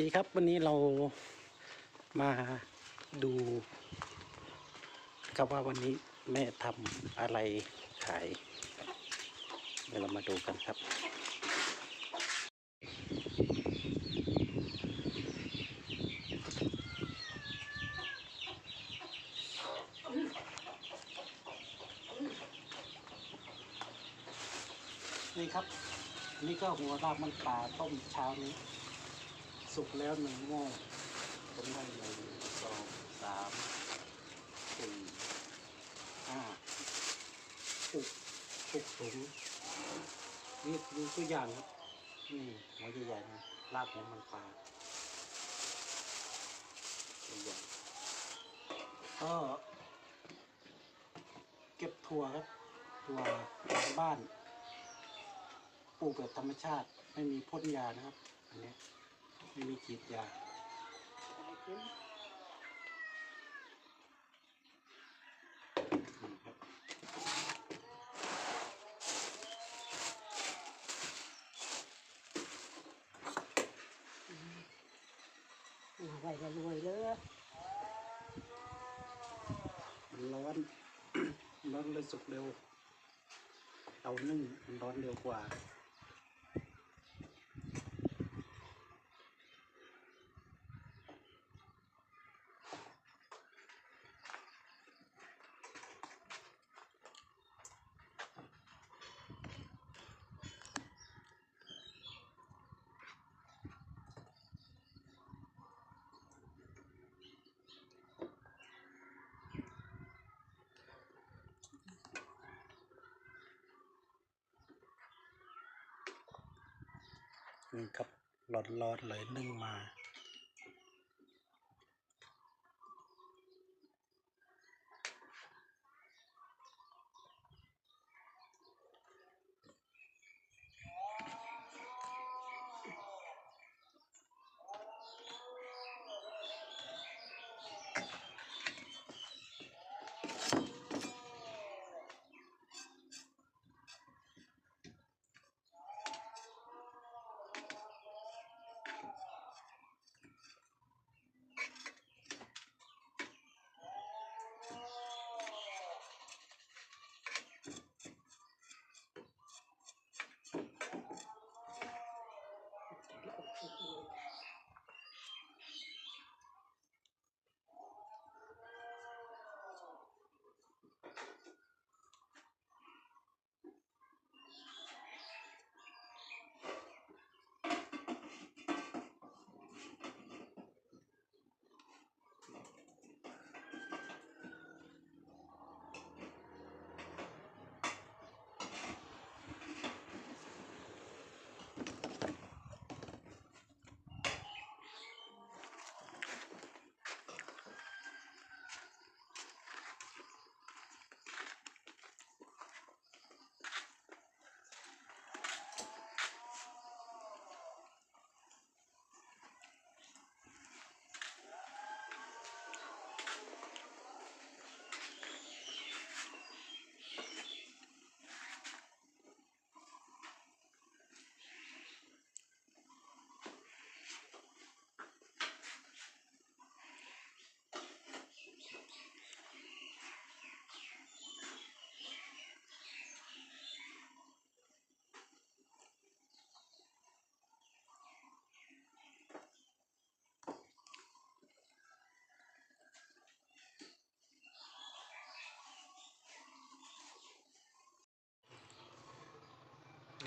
ดีครับวันนี้เรามาดูครับว่าวันนี้แม่ทำอะไรขาย เดี๋ยวเรามาดูกันครับ นี่ครับ นี่ก็หัวราบมันปลาต้มเช้านี้ สุกแล้วหนึ่งหม้อต้มได้หนึ่งสองสามสี่ห้าหกหกถุงนี่ดูตัวอย่างครับนี่หัวใหญ่ๆนะลาบหัวมันปลาตัวใหญ่ก็เก็บถั่วครับถั่วหลังบ้านปลูกแบบธรรมชาติไม่มีพ่นยานะครับ อันนี้ ไม่มีฉีดยานี่ครับมาไว้ละรวยเลยมันร้อน ร้อนเลยสุกเร็วเตานึ่งมันร้อนเร็วกว่า นี่ครับร้อนๆเลยนึ่งมา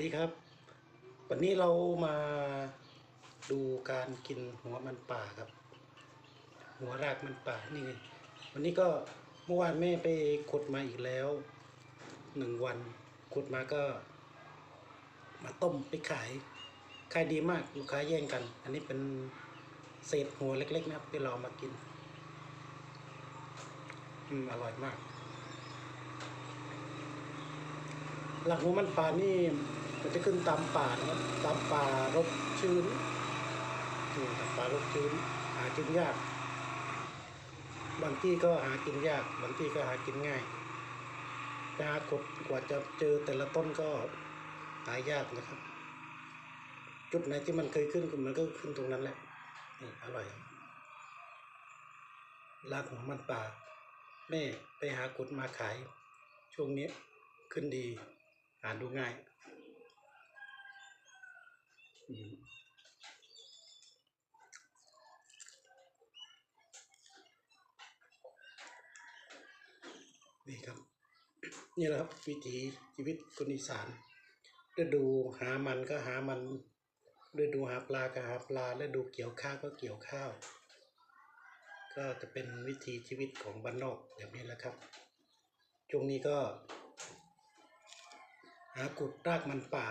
ดีครับ วันนี้เรามาดูการกินหัวมันป่าครับ หัวรากมันป่านี่ไงวันนี้ก็เมื่อวานแม่ไปขุดมาอีกแล้วหนึ่งวันขุดมาก็ มาต้มไปขายขายดีมากลูกค้าแย่งกัน อันนี้เป็นเศษหัวเล็ก ๆ นะครับที่เราเอามากิน อืมอร่อยมากหลักหัวมันป่านี่ มันจะขึ้นตามป่านะครับตามป่ารกชื้นนี่ตามป่ารกชื้นหากินยาก บางที่ก็หากินยาก บางที่ก็หากินง่ายแต่หากดกว่าจะเจอแต่ละต้นก็หายากนะครับ จุดไหนที่มันเคยขึ้นมันก็ขึ้นตรงนั้นแหละนี่อร่อยรากหัวมันป่าแม่ไปหากดมาขาย ช่วงนี้ขึ้นดีหาดูง่ายอืมนี่ครับ นี่แหละครับวิถีชีวิตคนอีสานฤดูหามันก็หามันฤดูหาปลาก็หาปลาฤดูเกี่ยวข้าวก็เกี่ยวข้าว ก็จะเป็นวิถีชีวิตของบ้านนอกแบบนี้แหละครับช่วงนี้ก็ หากุดรากมันป่า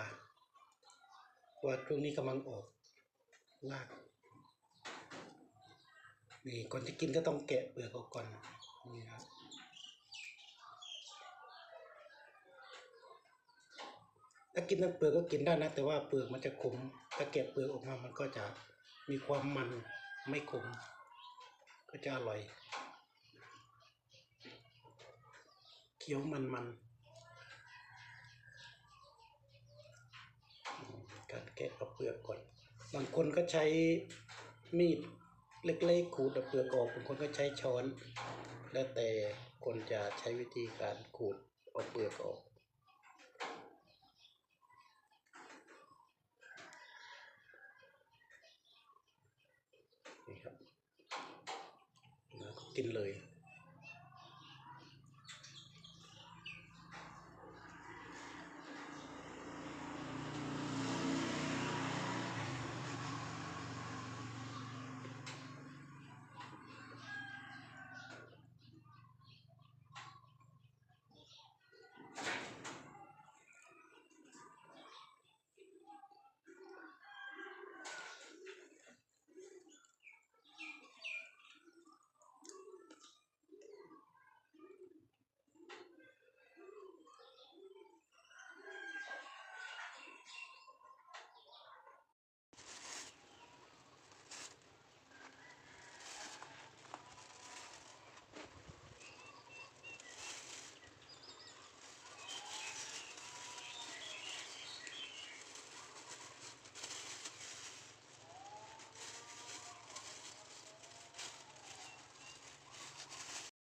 ว่าช่วงนี้กำลังออกรากนี่ก่อนจะกินก็ต้องแกะเปลือกออกก่อนนี่ครับ ถ้ากินทั้งเปลือกก็กินได้นะ แต่ว่าเปลือกมันจะขมถ้าแกะเปลือกออกมามันก็จะมีความมันไม่ขมก็จะอร่อยเคี้ยวมันมันการแกะเอาเปลือกก่อนบางคนก็ใช้มีดเล็กๆขูดเอาเปลือกออกบางคนก็ใช้ช้อน แล้วแต่คนจะใช้วิธีการขูดเอาเปลือกออก